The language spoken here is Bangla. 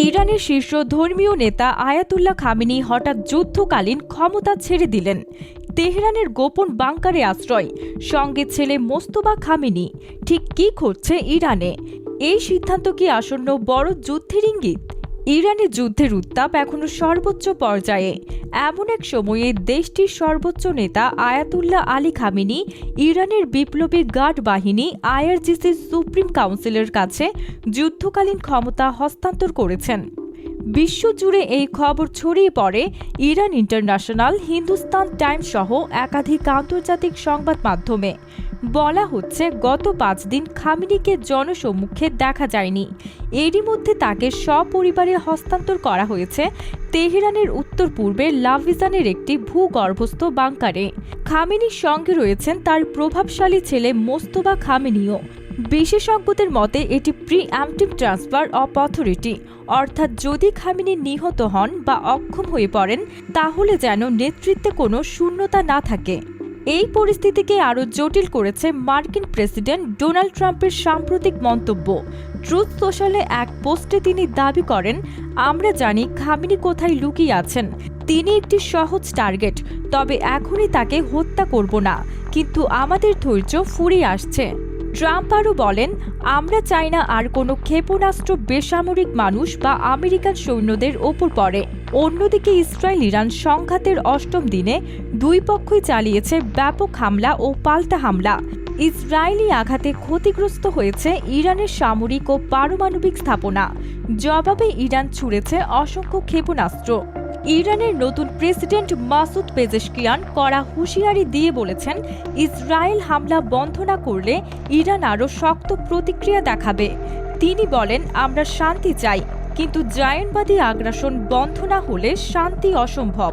ইরানের শীর্ষ ধর্মীয় নেতা আয়াতুল্লাহ খামিনি হঠাৎ যুদ্ধকালীন ক্ষমতা ছেড়ে দিলেন। তেহরানের গোপন বাংকারে আশ্রয়। সঙ্গে ছেলে মোস্তবা খামিনি। ঠিক কি ঘটছে ইরানে? এই সিদ্ধান্ত কি আসন্ন বড় যুদ্ধের ইঙ্গিত? ইরানে যুদ্ধের উত্তাপ এখনও সর্বোচ্চ পর্যায়ে। এমন এক সময়ে দেশটির সর্বোচ্চ নেতা আয়াতুল্লাহ আলী খামেনি, ইরানের বিপ্লবী গার্ড বাহিনী আইআরজিসির সুপ্রিম কাউন্সিলের কাছে যুদ্ধকালীন ক্ষমতা হস্তান্তর করেছেন। বিশ্বজুড়ে এই খবর ছড়িয়ে পড়ে ইরান ইন্টারন্যাশনাল, হিন্দুস্তান টাইমস সহ একাধিক আন্তর্জাতিক সংবাদ মাধ্যমে। বলা হচ্ছে গত পাঁচ দিন খামিনিকে জনসম্মুখে দেখা যায়নি। এরই মধ্যে তাকে সপরিবারে হস্তান্তর করা হয়েছে তেহরানের উত্তর পূর্বে লাভিজানের একটি ভূগর্ভস্থ বাংকারে। খামেনির সঙ্গে রয়েছেন তার প্রভাবশালী ছেলে মোস্তবা খামেনিও। বিশেষজ্ঞদের মতে এটি preemptive transfer of authority. অর্থাৎ যদি খামিনি নিহত হন বা অক্ষম হয়ে পড়েন, তাহলে যেন নেতৃত্বে কোনো শূন্যতা না থাকে। এই পরিস্থিতিকে আরও জটিল করেছে মার্কিন প্রেসিডেন্ট ডোনাল্ড ট্রাম্পের সাম্প্রতিক মন্তব্য। ট্রুথ সোশ্যালে এক পোস্টে তিনি দাবি করেন, আমরা জানি খামিনি কোথায় লুকিয়ে আছেন। তিনি একটি সহজ টার্গেট, তবে এখনই তাকে হত্যা করব না। কিন্তু আমাদের ধৈর্য ফুরিয়ে আসছে। ট্রাম্প আরও বলেন, আমরা চাই না আর কোনো ক্ষেপণাস্ত্র, বেসামরিক মানুষ বা আমেরিকান সৈন্যদের ওপর পড়ে। অন্যদিকে ইসরায়েল, ইরান সংঘাতের অষ্টম দিনে দুই পক্ষই চালিয়েছে ব্যাপক হামলা ও পাল্টা হামলা। ইসরায়েলি আঘাতে ক্ষতিগ্রস্ত হয়েছে ইরানের সামরিক ও পারমাণবিক স্থাপনা। জবাবে ইরান ছুড়েছে অসংখ্য ক্ষেপণাস্ত্র। ইরানের নতুন প্রেসিডেন্ট মাসুদ পেজেশকিয়ান কড়া হুঁশিয়ারি দিয়ে বলেছেন, ইসরায়েল হামলা বন্ধ না করলে ইরান আরও শক্ত প্রতিক্রিয়া দেখাবে। তিনি বলেন, আমরা শান্তি চাই, কিন্তু জায়নবাদী আগ্রাসন বন্ধ না হলে শান্তি অসম্ভব।